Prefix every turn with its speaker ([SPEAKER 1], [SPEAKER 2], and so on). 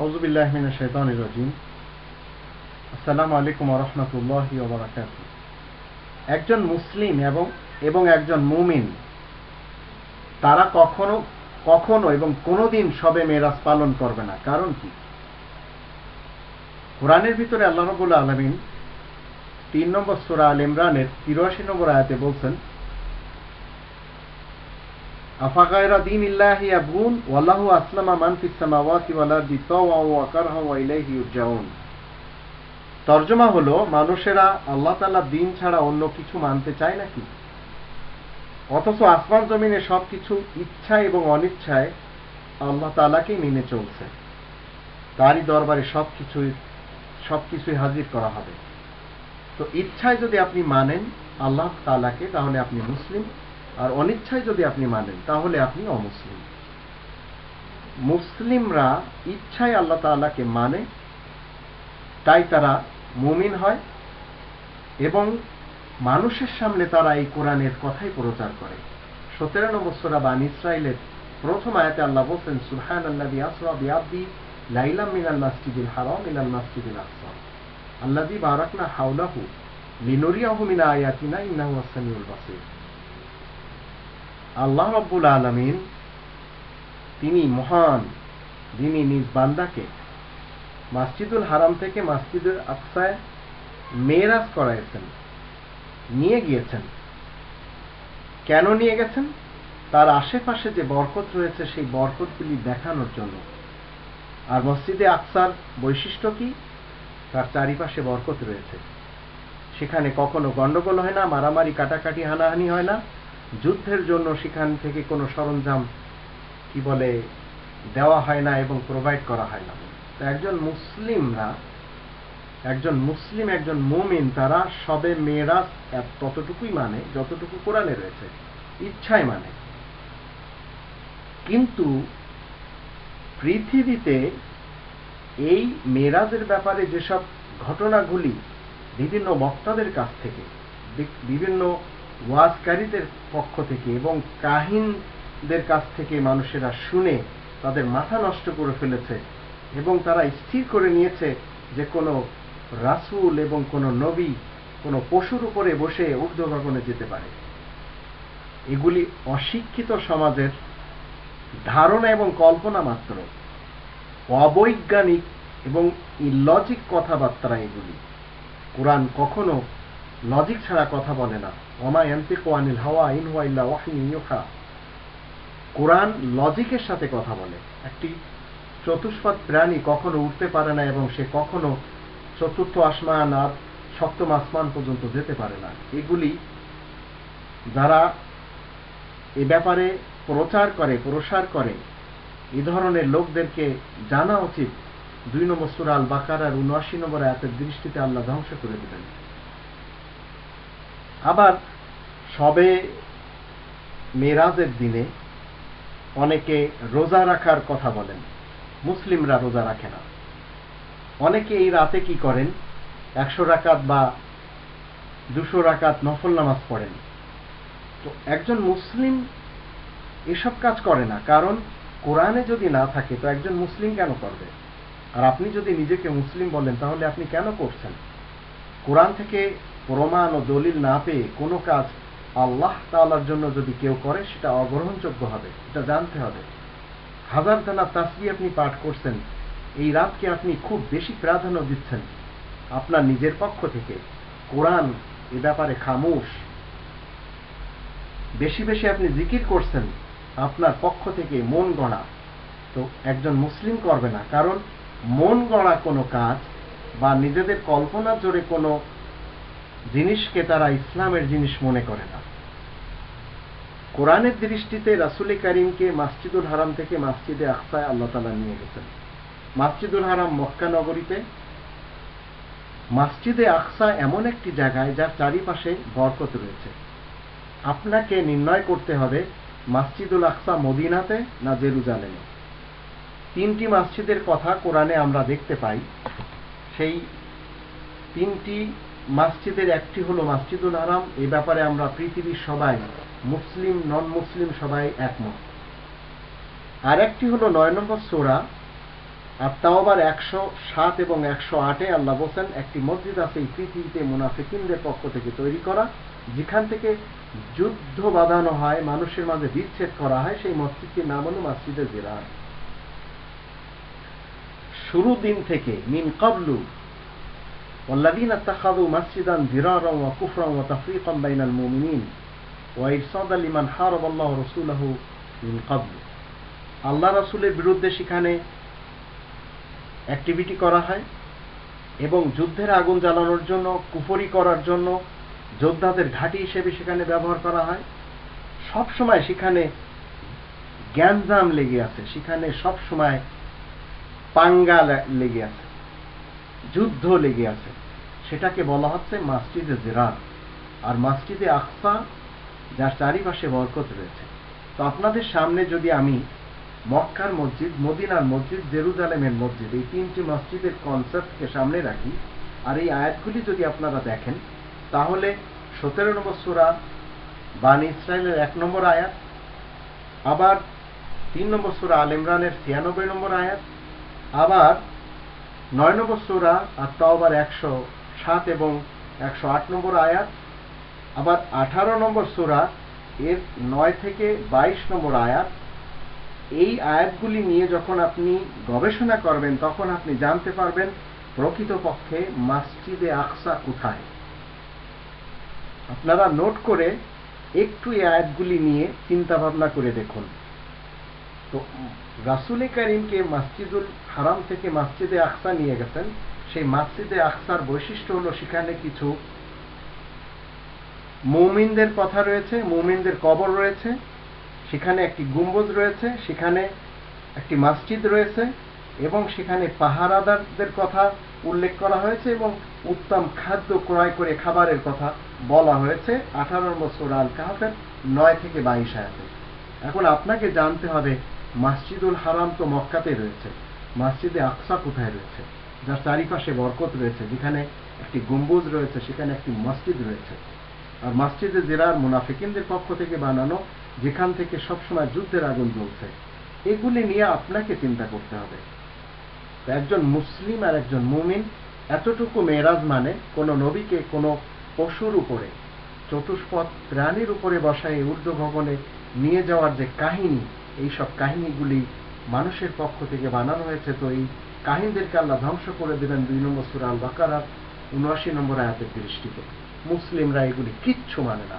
[SPEAKER 1] আউজুবিল্লাহ মিনা শৈতানির রাজিম আসসালামু আলাইকুম রহমতুল্লাহ ওবরাকাত একজন মুসলিম এবং এবং একজন মুমিন, তারা কখনো কখনো এবং কোনোদিন সবে মেরাজ পালন করবে না। কারণ কি? কোরআনের ভিতরে আল্লাহ রবুল্লা আলমিন তিন নম্বর সুরা আল ইমরানের তিরাশি নম্বর আয়াতে বলছেন তর্জমা হলো, মানুষেরা আল্লাহ তাআলা দিন ছাড়া অন্য কিছু মানতে চায় নাকি? অথচ আসমান জমিনে সবকিছু ইচ্ছা এবং অনিচ্ছায় আল্লাহ তাআলাকেই মেনে চলছে। তারই দরবারে সবকিছুই সবকিছুই হাজির করা হবে। তো ইচ্ছায় যদি আপনি মানেন আল্লাহ তাআলাকে, তাহলে আপনি মুসলিম। আর অনিচ্ছায় যদি আপনি মানেন, তাহলে আপনি অমুসলিম। মুসলিমরা ইচ্ছায় আল্লাহ তাআলাকে মানে তাই তারা মুমিন হয় এবং মানুষের সামনে তারা এই কোরআনের কথাই প্রচার করে। সতেরো নম্বর সোরা বান ইসরায়েলের প্রথম আয়াতে আল্লাহ বলছেন সুলহান আল্লাহ আসরা বিআবদি লাইলাম মিনাল মাসজিদুল হারাম মিনাল মাসজিদুল আকসা। আল্লাযী বারাকনা হাওলাহু লিনুরিয়াহু মিন আয়াতিনা ইন্নাহু আস-সামিউল বাসীর। আল্লাহ রব্বুল আলমিন তিনি মহান, যিনি নিজ বান্দাকে মাসজিদুল হারাম থেকে মাসজিদুল আকসায় মেয়েরাজ করাইছেন, নিয়ে গিয়েছেন। কেন নিয়ে গেছেন? তার আশেপাশে যে বরকত রয়েছে, সেই বরকতগুলি দেখানোর জন্য। আর মসজিদে আকসার বৈশিষ্ট্য কি? তার চারিপাশে বরকত রয়েছে। সেখানে কখনো গন্ডগোল হয় না, মারামারি, কাটাকাটি, হানাহানি হয় না। যুদ্ধের জন্য সেখান থেকে কোনো সরঞ্জাম, কি বলে, দেওয়া হয় না এবং প্রোভাইড করা হয় না। তো একজন মুসলিমরা, একজন মুসলিম, একজন মুমিন, তারা সবে মেয়েরাজ ততটুকুই মানে যতটুকু কোরআনে রয়েছে ইচ্ছায় মানে। কিন্তু পৃথিবীতে এই মেয়েরাজের ব্যাপারে যেসব ঘটনাগুলি বিভিন্ন বক্তাদের কাছ থেকে বিভিন্ন ওয়াজকারীদের পক্ষ থেকে এবং কাহিনদের কাছ থেকে মানুষেরা শুনে তাদের মাথা নষ্ট করে ফেলেছে এবং তারা স্থির করে নিয়েছে যে কোনো রাসুল এবং কোনো নবী কোনো পশুর উপরে বসে ঊর্ধ্বগগনে যেতে পারে। এগুলি অশিক্ষিত সমাজের ধারণা এবং কল্পনা মাত্র। অবৈজ্ঞানিক এবং ইলজিক কথাবার্তা এগুলি। কোরআন কখনো লজিক ছাড়া কথা বলে না। ওমা ইয়ান্তিকু আনিল হাওয়া ইন হুয়া ইল্লা ওয়াহিয়ুন ইউহা। কোরআন লজিকের সাথে কথা বলে। একটি চতুষ্পাদ প্রাণী কখনো উঠতে পারে না এবং সে কখনো চতুর্থ আসমান আর সপ্তম আসমান পর্যন্ত যেতে পারে না। এগুলি যারা এ ব্যাপারে প্রচার করে, প্রসার করে, এ ধরনের লোকদেরকে জানা উচিত। দুই নম্বর সুরা আল বাকার আর উনআশি নম্বর আয়াতের দৃষ্টিতে আল্লাহ ধ্বংস করে দেবেন। আবার সবে মেরাজের দিনে অনেকে রোজা রাখার কথা বলেন, মুসলিমরা রোজা রাখে না। অনেকে এই রাতে কি করেন? একশো রাকাত বা দুশো রাকাত নফল নামাজ পড়েন। তো একজন মুসলিম এসব কাজ করে না, কারণ কোরআনে যদি না থাকে, তো একজন মুসলিম কেন করবে? আর আপনি যদি নিজেকে মুসলিম বলেন, তাহলে আপনি কেন করছেন? কোরআন থেকে প্রমাণ ও দলিল না পেয়ে কোনো কাজ আল্লাহ তালার জন্য যদি কেউ করে, সেটা অগ্রহণযোগ্য হবে। এটা জানতে হবে। হাজার দানা তাসবি আপনি পাঠ করছেন, এই রাতকে আপনি খুব বেশি প্রাধান্য দিচ্ছেন আপনার নিজের পক্ষ থেকে। কোরআন এ ব্যাপারে খামোশ। বেশি বেশি আপনি জিকির করছেন, আপনার পক্ষ থেকে মন গড়া। তো একজন মুসলিম করবে না, কারণ মন গড়া কোনো কাজ বা নিজেদের কল্পনার জোরে কোনো জিনিসকে তারা ইসলামের জিনিস মনে করে না। কোরআনের দৃষ্টিতে রাসুল করিমকে মাসজিদুল হারাম থেকে মাসজিদে আকসায় আল্লাহ তালা নিয়ে গেছেন। মাসজিদুল হারাম মক্কা নগরীতে মাসজিদে আকসা এমন একটি জায়গায় যার চারিপাশে বরকত রয়েছে। আপনাকে নির্ণয় করতে হবে মাসজিদুল আকসা মদিনাতে না জেরুজালেমে। তিনটি মসজিদের কথা কোরআনে আমরা দেখতে পাই। সেই তিনটি মসজিদের একটি হলো মসজিদুল আরাম এ ব্যাপারে আমরা পৃথিবীর সবাই, মুসলিম নন মুসলিম সবাই একমত। আর একটি হলো নয় নম্বর সোরা। আর তাও আবার একশো সাত এবং একশো আটে আল্লাহ বলছেন, একটি মসজিদ আছে এই পৃথিবীতে মুনাফিকিনদের পক্ষ থেকে তৈরি করা। যেখান থেকে যুদ্ধ বাঁধানো হয়, মানুষের মাঝে বিচ্ছেদ করা হয়, সেই মসজিদটির নাম হল মসজিদে জিরার শুরু দিন থেকে, মিন কবলু والذين اتخذوا مسجدا ضرارا وكفرا وتفريقا بين المؤمنين وإرصادا لمن حارب الله رسوله من قبل আল্লাহ রাসূলের বিরুদ্ধে সেখানে অ্যাক্টিভিটি করা হয় এবং যুদ্ধের আগুন জ্বালানোর জন্য কুফরি করার জন্য যোদ্ধাদের ঘাঁটি হিসেবে সেখানে ব্যবহার করা হয় সব সময় সেখানে জ্ঞানজাম লেগে আছে সেখানে সব সময় পাঙ্গা লেগে আছে যুদ্ধ লেগে আছে। সেটাকে বলা হচ্ছে মাসজিদে জেরার আর মাসজিদে আকসা, যার চারিপাশে বরকত রয়েছে। তো আপনাদের সামনে যদি আমি মক্কার মসজিদ, মদিনার মসজিদ, জেরুজালেমের মসজিদ, এই তিনটি মসজিদের কনসেপ্টকে সামনে রাখি, আর এই আয়াতগুলি যদি আপনারা দেখেন, তাহলে সতেরো নম্বর সুরা বানি ইসরায়েলের এক নম্বর আয়াত, আবার তিন নম্বর সুরা আল ইমরানের ছিয়ানব্বই নম্বর আয়াত, আবার নয় নম্বর সুরা আর তাও আবার একশো সাত এবং একশো আট নম্বর আয়াত, আবার আঠারো নম্বর সুরা এর নয় থেকে বাইশ নম্বর আয়াত। এই আয়াতগুলি নিয়ে যখন আপনি গবেষণা করবেন, তখন আপনি জানতে পারবেন প্রকৃতপক্ষে মাসজিদে আকসা কোথায়। আপনারা নোট করে একটু এই আয়াতগুলি নিয়ে চিন্তা ভাবনা করে দেখুন। তো রাসুলে করিমকে মসজিদুল হারাম থেকে মসজিদে আকসা নিয়ে গেছেন। সেই মসজিদে আকসার বৈশিষ্ট্য হলো সেখানে কিছু মৌমিনদের কথা রয়েছে, মৌমিনদের কবর রয়েছে, সেখানে একটি গুম্বজ রয়েছে, সেখানে একটি মসজিদ রয়েছে এবং সেখানে পাহারাদারদের কথা উল্লেখ করা হয়েছে এবং উত্তম খাদ্য ক্রয় করে খাবারের কথা বলা হয়েছে আঠারো বছর আল কাহাফের নয় থেকে বাইশ আয়াতে। এখন আপনাকে জানতে হবে মসজিদুল হারাম তো মক্কাতে রয়েছে। মসজিদে আকসা কোথায় রয়েছে? যার চারিপাশে বরকত রয়েছে। যেখানে একটি গম্বুজ রয়েছে, সেখানে একটি মসজিদ রয়েছে। আর মসজিদে জেরার মুনাফিকিনদের পক্ষ থেকে বানানো, যেখান থেকে সবসময় যুদ্ধের আগুন জ্বলছে। এগুলি নিয়ে আপনাকে চিন্তা করতে হবে। একজন মুসলিম আর একজন মুমিন এতটুকু মেরাজ মানে কোনো নবীকে কোনো পশুর উপরে, চতুষ্পদ প্রাণীর উপরে বসায় ঊর্ধ্ব ভবনে নিয়ে যাওয়ার যে কাহিনী এই সব কাহিনীগুলি মানুষের পক্ষ থেকে বানানো হয়েছে। তো এই কাহিনীদেরকে আল্লাহ ধ্বংস করে দেবেন দুই নম্বর সুরা আল বাকারার উনআশি নম্বর আয়াতের দৃষ্টিতে। মুসলিমরা এগুলি কিচ্ছু মানে না।